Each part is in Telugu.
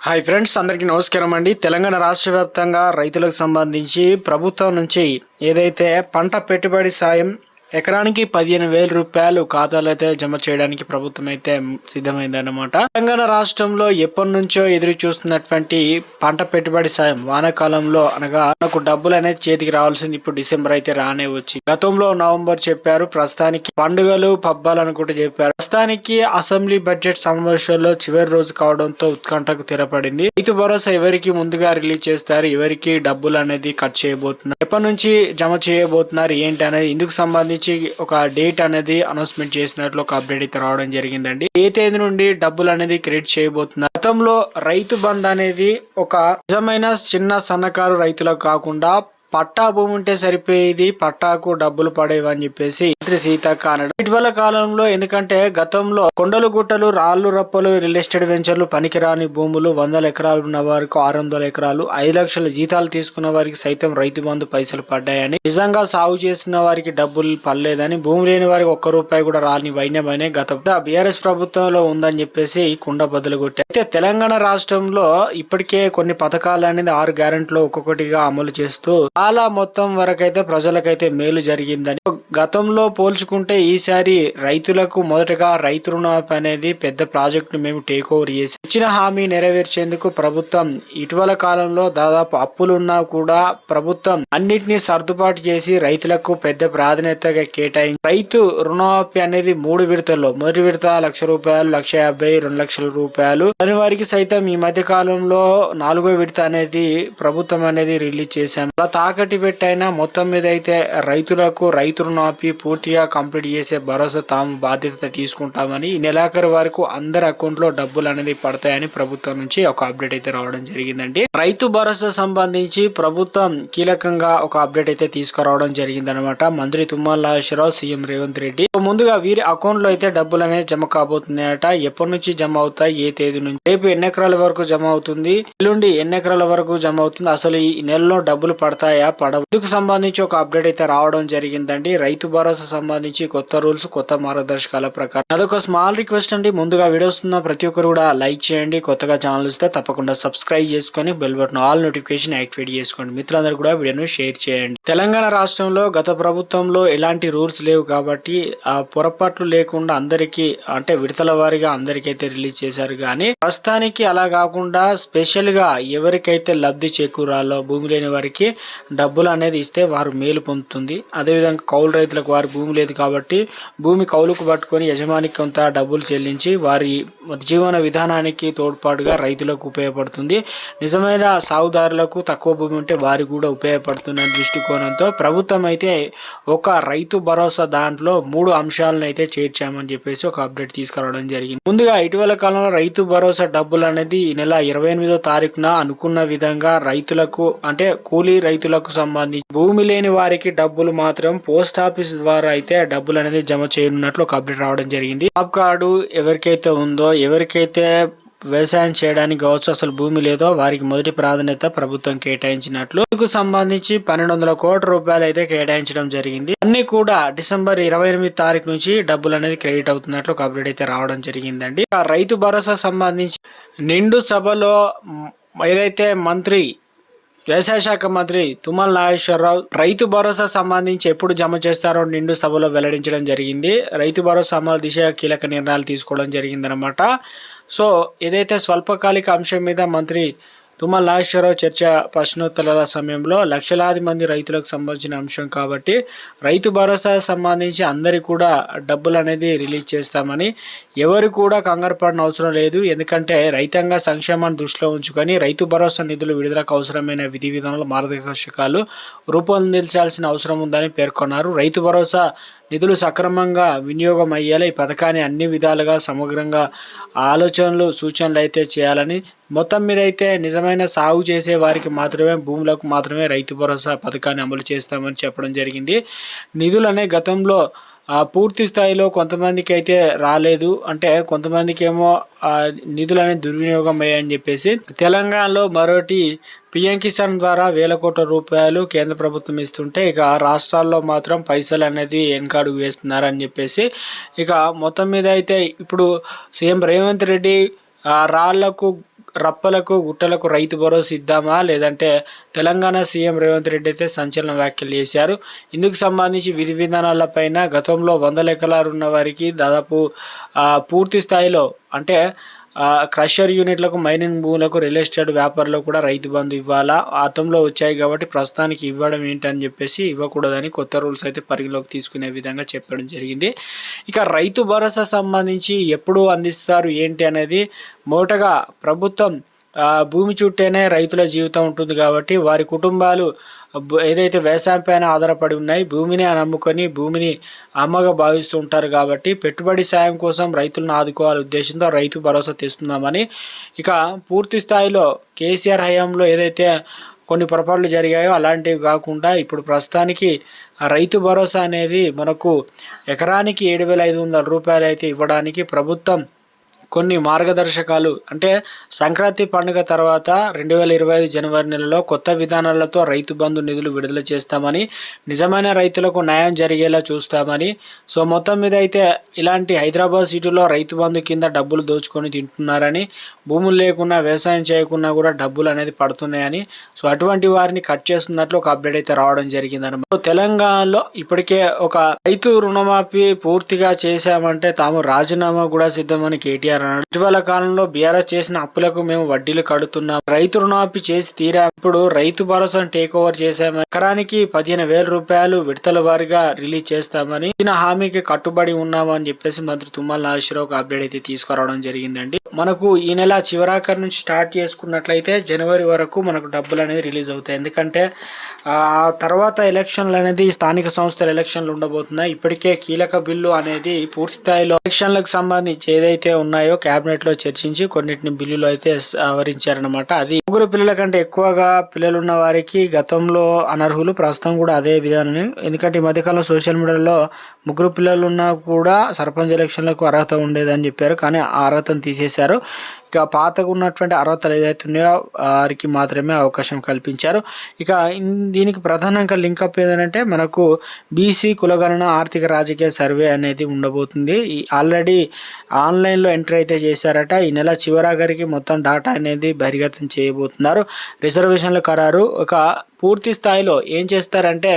హాయ్ ఫ్రెండ్స్ అందరికీ నమస్కారం అండి. తెలంగాణ రాష్ట్ర వ్యాప్తంగా రైతులకు సంబంధించి ప్రభుత్వం నుంచి ఏదైతే పంట పెట్టుబడి సాయం ఎకరానికి పదిహేను వేల రూపాయలు ఖాతాలో అయితే జమ చేయడానికి ప్రభుత్వం అయితే సిద్ధమైందన్నమాట. తెలంగాణ రాష్ట్రంలో ఎప్పటి నుంచో ఎదురు చూస్తున్నటువంటి పంట పెట్టుబడి సాయం వానాకాలంలో అనగా మనకు డబ్బులు అనేది చేతికి రావాల్సింది ఇప్పుడు డిసెంబర్ అయితే రానే వచ్చి. గతంలో నవంబర్ చెప్పారు ప్రస్తుతానికి పండుగలు పబ్బాలు అనుకుంటూ చెప్పారు. ప్రస్తుతానికి అసెంబ్లీ బడ్జెట్ సమావేశంలో చివరి రోజు కావడంతో ఉత్కంఠకు తెరపడింది. రైతు భరోసా ఎవరికి ముందుగా రిలీజ్ చేస్తారు ఎవరికి డబ్బులు అనేది కట్ చేయబోతున్నారు ఎప్పటి నుంచి జమ చేయబోతున్నారు ఏంటి అనేది ఇందుకు సంబంధించి ఒక డేట్ అనేది అనౌన్స్మెంట్ చేసినట్లు ఒక అప్డేట్ అయితే రావడం జరిగిందండి. ఏ తేదీ నుండి డబ్బులు అనేది క్రెడిట్ చేయబోతున్నారు? గతంలో రైతు బంద్ అనేది ఒక నిజమైన చిన్న సన్నకారు రైతులకు కాకుండా పట్టా భూమి ఉంటే సరిపోయేది పట్టాకు డబ్బులు పడేవి అని చెప్పేసి మంత్రి సీతక్క అనడం ఇటీవల కాలంలో ఎందుకంటే గతంలో కొండలు గుట్టలు రాళ్ళు రప్పలు రియల్ ఎస్టేట్ వెంచర్లు పనికిరాని భూములు వందల ఎకరాలు ఉన్న వారికి ఆరు వందల ఎకరాలు ఐదు లక్షల జీతాలు తీసుకున్న వారికి సైతం రైతు బంధు పైసలు పడ్డాయని నిజంగా సాగు చేస్తున్న వారికి డబ్బులు పడలేదని భూమి లేని వారికి ఒక్క రూపాయి కూడా రాని వైన్యమనే గత బీఆర్ఎస్ ప్రభుత్వంలో ఉందని చెప్పేసి కుండ బదులు కొట్టారు. అయితే తెలంగాణ రాష్ట్రంలో ఇప్పటికే కొన్ని పథకాలు అనేది ఆరు గ్యారెంట్లు ఒక్కొక్కటిగా అమలు చేస్తూ చాలా మొత్తం వరకైతే ప్రజలకైతే మేలు జరిగిందని. గతంలో పోల్చుకుంటే ఈసారి రైతులకు మొదటగా రైతు రుణమాఫీ అనేది పెద్ద ప్రాజెక్టును మేము టేక్ ఓవర్ చేసి ఇచ్చిన హామీ నెరవేర్చేందుకు ప్రభుత్వం ఇటీవల కాలంలో దాదాపు అప్పులున్నా కూడా ప్రభుత్వం అన్నిటినీ సర్దుబాటు చేసి రైతులకు పెద్ద ప్రాధాన్యతగా కేటాయించి రైతు రుణమాఫీ అనేది మూడు విడతల్లో మొదటి విడత లక్ష రూపాయలు లక్ష యాభై రెండు లక్షల రూపాయలు. దాని వారికి సైతం ఈ మధ్య కాలంలో నాలుగో విడత అనేది ప్రభుత్వం అనేది రిలీజ్ చేశాం. అలా తాకట్టు పెట్టైనా మొత్తం మీద అయితే రైతులకు రైతు రుణమాఫీ పూర్తిగా కంప్లీట్ చేసే భరోసా తాము బాధ్యత తీసుకుంటామని ఈ నెలాఖరు వరకు అందరి అకౌంట్లో డబ్బులు అనేది పడతాయని ప్రభుత్వం నుంచి ఒక అప్డేట్ అయితే రావడం జరిగిందండి. రైతు భరోసా సంబంధించి ప్రభుత్వం కీలకంగా ఒక అప్డేట్ అయితే తీసుకురావడం జరిగిందనమాట మంత్రి తుమ్మల నాగేశ్వరరావు సీఎం రేవంత్ రెడ్డి. ముందుగా వీరి అకౌంట్లో అయితే డబ్బులు అనేది జమ కాబోతున్నాయట. ఎప్పటి నుంచి జమ అవుతాయి? ఏ తేదీ నుంచి? రేపు ఎన్ని ఎకరాల వరకు జమ అవుతుంది? ఎల్లుండి ఎన్ని ఎకరాల వరకు జమ అవుతుంది? అసలు ఈ నెలలో డబ్బులు పడతాయా? పడవు. ఇందుకు సంబంధించి ఒక అప్డేట్ అయితే రావడం జరిగిందండి. రైతు భరోసా సంబంధించి కొత్త రూల్స్ కొత్త మార్గదర్శకాల ప్రకారం. అదొక స్మాల్ రిక్వెస్ట్ అండి. ముందుగా వీడియోస్ ఉన్న ప్రతి ఒక్కరు కూడా లైక్ చేయండి. కొత్తగా ఛానల్ వస్తే తప్పకుండా సబ్స్క్రైబ్ చేసుకొని bell button all notification activate చేసుకోండి. మిత్రులందరూ కూడా వీడియోను షేర్ చేయండి. తెలంగాణ రాష్ట్రంలో గత ప్రభుత్వంలో ఎలాంటి రూల్స్ లేవు కాబట్టి ఆ పొరపాట్లు లేకుండా అందరికీ అంటే విడతల వారిగా అందరికైతే రిలీజ్ చేశారు. కానీ ప్రస్తుతానికి అలా కాకుండా స్పెషల్గా ఎవరికైతే లబ్ధి చేకూరాలో భూమి లేని వారికి డబ్బులు అనేది ఇస్తే వారు మేలు పొందుతుంది. అదేవిధంగా కౌలు రైతులకు వారి భూమి లేదు కాబట్టి భూమి కౌలుకు పట్టుకొని యజమానికి కొంత డబ్బులు చెల్లించి వారి జీవన విధానానికి తోడ్పాటుగా రైతులకు ఉపయోగపడుతుంది. నిజమైన సాగుదారులకు తక్కువ భూమి ఉంటే వారికి కూడా ఉపయోగపడుతున్న దృష్టికోణంతో ప్రభుత్వం అయితే ఒక రైతు భరోసా దాంట్లో మూడు అంశాలను అయితే చేర్చామని చెప్పేసి ఒక అప్డేట్ తీసుకురావడం జరిగింది. ముందుగా ఇటీవల కాలంలో రైతు భరోసా డబ్బులు అనేది ఈ నెల ఇరవై ఎనిమిదో తారీఖున అనుకున్న విధంగా రైతులకు అంటే కూలీ రైతులకు సంబంధించి భూమి లేని వారికి డబ్బులు మాత్రం పోస్ట్ ఆఫీస్ ద్వారా అయితే డబ్బులు అనేది జమ చేయనున్నట్లు ఒక అప్డేట్ రావడం జరిగింది. జాబ్ కార్డు ఎవరికైతే ఉందో ఎవరికైతే వ్యవసాయం చేయడానికి కావచ్చు అసలు భూమి లేదో వారికి మొదటి ప్రాధాన్యత ప్రభుత్వం కేటాయించినట్లు. ఇందుకు సంబంధించి పన్నెండు వందల కోట్ల రూపాయలు అయితే కేటాయించడం జరిగింది. అన్ని కూడా డిసెంబర్ ఇరవై ఎనిమిది తారీఖు నుంచి డబ్బులు అనేది క్రెడిట్ అవుతున్నట్లు ఒక అప్డేట్ అయితే రావడం జరిగిందండి. ఆ రైతు భరోసా సంబంధించి నిండు సభలో ఏదైతే మంత్రి వ్యవసాయ శాఖ మంత్రి తుమ్మల నాగేశ్వరరావు రైతు భరోసా సంబంధించి ఎప్పుడు జమ చేస్తారో నిండు సభలో వెల్లడించడం జరిగింది. రైతు భరోసా అమలు దిశగా కీలక నిర్ణయాలు తీసుకోవడం జరిగిందనమాట సో ఏదైతే స్వల్పకాలిక అంశం మీద మంత్రి తుమ్మల నాగేశ్వరరావు చర్చ ప్రశ్నోత్తరాల సమయంలో లక్షలాది మంది రైతులకు సంబంధించిన అంశం కాబట్టి రైతు భరోసా సంబంధించి అందరికీ కూడా డబ్బులు అనేది రిలీజ్ చేస్తామని ఎవరు కూడా కంగారు పడిన అవసరం లేదు. ఎందుకంటే రైతాంగ సంక్షేమాన్ని దృష్టిలో ఉంచుకొని రైతు భరోసా నిధులు విడుదలకు అవసరమైన విధి విధానాలు మార్గదర్శకాలు రూపొందించాల్సిన అవసరం ఉందని పేర్కొన్నారు. రైతు భరోసా నిధులు సక్రమంగా వినియోగం అయ్యేలా ఈ పథకాన్ని అన్ని విధాలుగా సమగ్రంగా ఆలోచనలు సూచనలు అయితే చేయాలని మొత్తం మీద అయితే నిజమైన సాగు చేసే వారికి మాత్రమే భూములకు మాత్రమే రైతు భరోసా పథకాన్ని అమలు చేస్తామని చెప్పడం జరిగింది. నిధులనే గతంలో పూర్తి స్థాయిలో కొంతమందికి అయితే రాలేదు. అంటే కొంతమందికి ఏమో ఆ నిధులు అనేది దుర్వినియోగం అయ్యాయని చెప్పేసి తెలంగాణలో మరోటి పిఎం కిసాన్ ద్వారా వేల కోట్ల రూపాయలు కేంద్ర ప్రభుత్వం ఇస్తుంటే ఇక రాష్ట్రాల్లో మాత్రం పైసలు అనేది వెనకాడుగు వేస్తున్నారని చెప్పేసి ఇక మొత్తం మీద అయితే ఇప్పుడు సీఎం రేవంత్ రెడ్డి రాళ్ళకు రప్పలకు గుట్టలకు రైతు భరోసా ఇద్దామా? లేదంటే తెలంగాణ సీఎం రేవంత్ రెడ్డి అయితే సంచలన వ్యాఖ్యలు చేశారు. ఇందుకు సంబంధించి విధి విధానాలపైన గతంలో వందల ఎకరాలు ఉన్న వారికి దాదాపు పూర్తి స్థాయిలో అంటే క్రషర్ యూనిట్లకు మైనింగ్ భూములకు రియల్ ఎస్టేట్ వ్యాపారులకు కూడా రైతు బంధు ఇవ్వాలా? ఆతంలో వచ్చాయి కాబట్టి ప్రస్తుతానికి ఇవ్వడం ఏంటని చెప్పేసి ఇవ్వకూడదని కొత్త రూల్స్ అయితే పరిగణలోకి తీసుకునే విధంగా చెప్పడం జరిగింది. ఇక రైతు భరోసా సంబంధించి ఎప్పుడు అందిస్తారు ఏంటి అనేది మొదటగా ప్రభుత్వం భూమి చుట్టేనే రైతుల జీవితం ఉంటుంది కాబట్టి వారి కుటుంబాలు ఏదైతే వ్యవసాయం పైన ఆధారపడి ఉన్నాయి భూమిని నమ్ముకొని భూమిని అమ్మగా భావిస్తూ ఉంటారు కాబట్టి పెట్టుబడి సాయం కోసం రైతులను ఆదుకోవాలి ఉద్దేశంతో రైతు భరోసా తెస్తున్నామని ఇక పూర్తి స్థాయిలో కేసీఆర్ హయాంలో ఏదైతే కొన్ని పొరపాట్లు జరిగాయో అలాంటివి కాకుండా ఇప్పుడు ప్రస్తుతానికి ఆ రైతు భరోసా అనేది మనకు ఎకరానికి ఏడు వేల ఐదు వందల రూపాయలు అయితే ఇవ్వడానికి ప్రభుత్వం కొన్ని మార్గదర్శకాలు అంటే సంక్రాంతి పండుగ తర్వాత రెండు వేల ఇరవై ఐదు జనవరి నెలలో కొత్త విధానాలతో రైతు బంధు నిధులు విడుదల చేస్తామని నిజమైన రైతులకు న్యాయం జరిగేలా చూస్తామని. సో మొత్తం మీద అయితే ఇలాంటి హైదరాబాద్ సిటీలో రైతు బంధు కింద డబ్బులు దోచుకొని తింటున్నారని భూములు లేకున్నా వ్యవసాయం చేయకున్నా కూడా డబ్బులు అనేది పడుతున్నాయని. సో అటువంటి వారిని కట్ చేస్తున్నట్లు ఒక అప్డేట్ అయితే రావడం జరిగిందనమాట సో తెలంగాణలో ఇప్పటికే ఒక రైతు రుణమాఫీ పూర్తిగా చేశామంటే తాము రాజీనామా కూడా సిద్ధమని కేటీఆర్ అన్నాడు ఇటీవల కాలంలో బీఆర్ఎస్ చేసిన అప్పులకు మేము వడ్డీలు కడుతున్నాం. రైతు రుణమాఫీ చేసి తీరా. ఇప్పుడు రైతు భరోసా టేక్ ఓవర్ చేశాము ఎకరానికి పదిహేను వేల రూపాయలు విడతల వారిగా రిలీజ్ చేస్తామని ఇచ్చిన హామీకి కట్టుబడి ఉన్నామని చెప్పేసి మంత్రి తుమ్మల నాగేశ్వరరావు ఒక అప్డేట్ అయితే తీసుకురావడం జరిగిందండి. మనకు ఈ నెల చివరాఖరి నుంచి స్టార్ట్ చేసుకున్నట్లయితే జనవరి వరకు మనకు డబ్బులు అనేది రిలీజ్ అవుతాయి. ఎందుకంటే ఆ తర్వాత ఎలక్షన్లు అనేది స్థానిక సంస్థల ఎలక్షన్లు ఉండబోతున్నాయి. ఇప్పటికే కీలక బిల్లు అనేది పూర్తి స్థాయిలో ఎలక్షన్లకు సంబంధించి ఏదైతే ఉన్నాయో క్యాబినెట్లో చర్చించి కొన్నిటిని బిల్లులు అయితే సవరించారనమాట అది ముగ్గురు పిల్లల కంటే ఎక్కువగా పిల్లలు ఉన్న వారికి గతంలో అనర్హులు ప్రస్తుతం కూడా అదే విధానం ఎందుకంటే ఈ మధ్యకాలంలో సోషల్ మీడియాలో ముగ్గురు పిల్లలు ఉన్నా కూడా సర్పంచ్ ఎలక్షన్లకు అర్హత ఉండేదని చెప్పారు. కానీ ఆ అర్హతను తీసేశారు. ఇక పాతగా ఉన్నటువంటి అర్హతలు ఏదైతే ఉన్నాయో వారికి మాత్రమే అవకాశం కల్పించారు. ఇక దీనికి ప్రధానంగా లింకప్ ఏదంటే మనకు బీసీ కులగణన ఆర్థిక రాజకీయ సర్వే అనేది ఉండబోతుంది. ఈ ఆల్రెడీ ఆన్లైన్లో ఎంటర్ అయితే చేశారట. ఈ నెల చివరాఖరికి మొత్తం డాటా అనేది బహిర్గతం చేయబోతున్నారు. రిజర్వేషన్ల ఖరారు ఒక పూర్తి స్థాయిలో ఏం చేస్తారంటే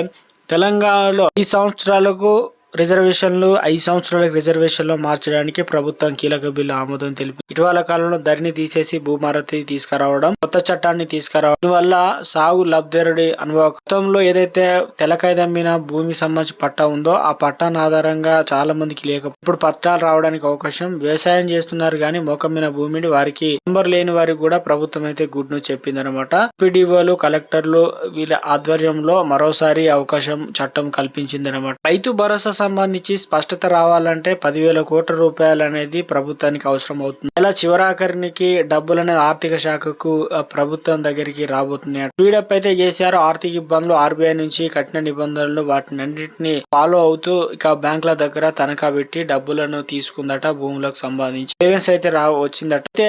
తెలంగాణలో ఈ సంవత్సరాలకు రిజర్వేషన్లు ఐదు సంవత్సరాలకు రిజర్వేషన్లో మార్చడానికి ప్రభుత్వం కీలక బిల్లు ఆమోదం తెలిపి ఇటీవల కాలంలో ధరిని తీసేసి భూమారతి తీసుకురావడం కొత్త చట్టాన్ని తీసుకురావడం. వల్ల సాగు లబ్ధిదారుడి అనుభవంలో ఏదైతే తెలకైదమ్మిన భూమి సంబంధించి పట్టా ఉందో ఆ పట్టాను ఆధారంగా చాలా మందికి లేక ఇప్పుడు పట్టాలు రావడానికి అవకాశం వ్యవసాయం చేస్తున్నారు కానీ మోకమ్మిన భూమిని వారికి నెంబర్ లేని వారికి కూడా ప్రభుత్వం అయితే గుడ్ న్యూస్ చెప్పిందనమాట పిడిఓలు కలెక్టర్లు వీళ్ళ ఆధ్వర్యంలో మరోసారి అవకాశం చట్టం కల్పించిందనమాట రైతు భరోసా సంబంధించి స్పష్టత రావాలంటే పదివేల కోట్ల రూపాయలు అనేది ప్రభుత్వానికి అవసరం అవుతుంది ఇలా చివరాఖరికి డబ్బులు అనేది ఆర్థిక శాఖకు ప్రభుత్వం దగ్గరికి రాబోతున్నాయి స్పీడప్ అయితే చేశారు. ఆర్థిక ఇబ్బందులు ఆర్బీఐ నుంచి కఠిన నిబంధనలు వాటిని అన్నింటినీ ఫాలో అవుతూ ఇక బ్యాంకుల దగ్గర తనఖా పెట్టి డబ్బులను తీసుకుందట భూములకు సంబంధించి. పేరెంట్స్ అయితే రా వచ్చిందట. అయితే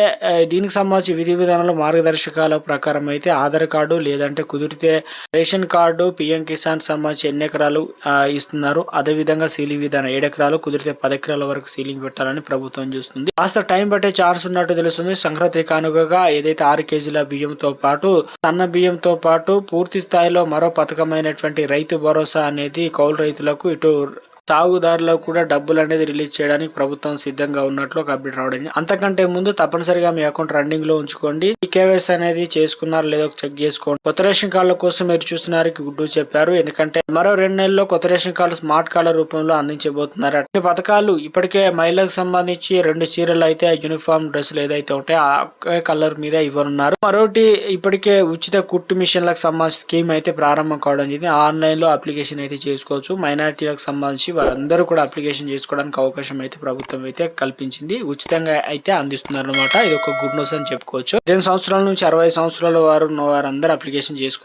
దీనికి సంబంధించి విధి విధానాలు మార్గదర్శకాల ప్రకారం అయితే ఆధార్ కార్డు లేదంటే కుదిరితే రేషన్ కార్డు పిఎం కిసాన్ సంబంధించి ఎన్ని ఎకరాలు ఇస్తున్నారు. అదే విధంగా సీలింగ్ విధానం ఏడెకరాలు కుదిరితే పది ఎకరాల వరకు సీలింగ్ పెట్టాలని ప్రభుత్వం చూస్తుంది. కాస్త టైం పట్టే ఛాన్స్ ఉన్నట్టు తెలుస్తుంది. సంక్రాంతి కానుకగా ఏదైతే ఆరు కేజీల బియ్యంతో పాటు సన్న బియ్యంతో పాటు పూర్తి స్థాయిలో మరో పథకమైనటువంటి రైతు భరోసా అనేది కౌలు రైతులకు ఇటు సాగుదారులకు కూడా డబ్బులు అనేది రిలీజ్ చేయడానికి ప్రభుత్వం సిద్ధంగా ఉన్నట్లు ఒక అప్డేట్ రావడం అంతకంటే ముందు తప్పనిసరిగా మీ అకౌంట్ రన్నింగ్లో ఉంచుకోండి. ఈ కేవైసీ అనేది చేసుకున్నారు లేదో చెక్ చేసుకోండి. కొత్త రేషన్ కార్డుల కోసం మీరు చూస్తున్నారు గుడ్డు చెప్పారు. ఎందుకంటే మరో రెండు నెలల్లో కొత్త రేషన్ కార్డు స్మార్ట్ కార్డుల రూపంలో అందించబోతున్నారు. అన్ని పథకాలు ఇప్పటికే మహిళలకు సంబంధించి రెండు చీరలు అయితే యూనిఫామ్ డ్రెస్సులు ఏదైతే ఉంటాయో ఆ కలర్ మీద ఇవ్వనున్నారు. మరోటి ఇప్పటికే ఉచిత కుట్టు మిషన్లకు సంబంధించి స్కీమ్ అయితే ప్రారంభం కావడం జరిగింది. ఆన్లైన్లో అప్లికేషన్ అయితే చేసుకోవచ్చు. మైనారిటీలకు సంబంధించి వారందరూ కూడా అప్లికేషన్ చేసుకోవడానికి అవకాశం అయితే ప్రభుత్వం అయితే కల్పించింది. ఉచితంగా అయితే అందిస్తున్నారు అనమాట ఇది ఒక గుడ్ న్యూస్ అని చెప్పుకోవచ్చు. పద్దెనిమిది సంవత్సరాల నుంచి అరవై సంవత్సరాల వారు ఉన్న వారందరూ అప్లికేషన్ చేసుకోవచ్చు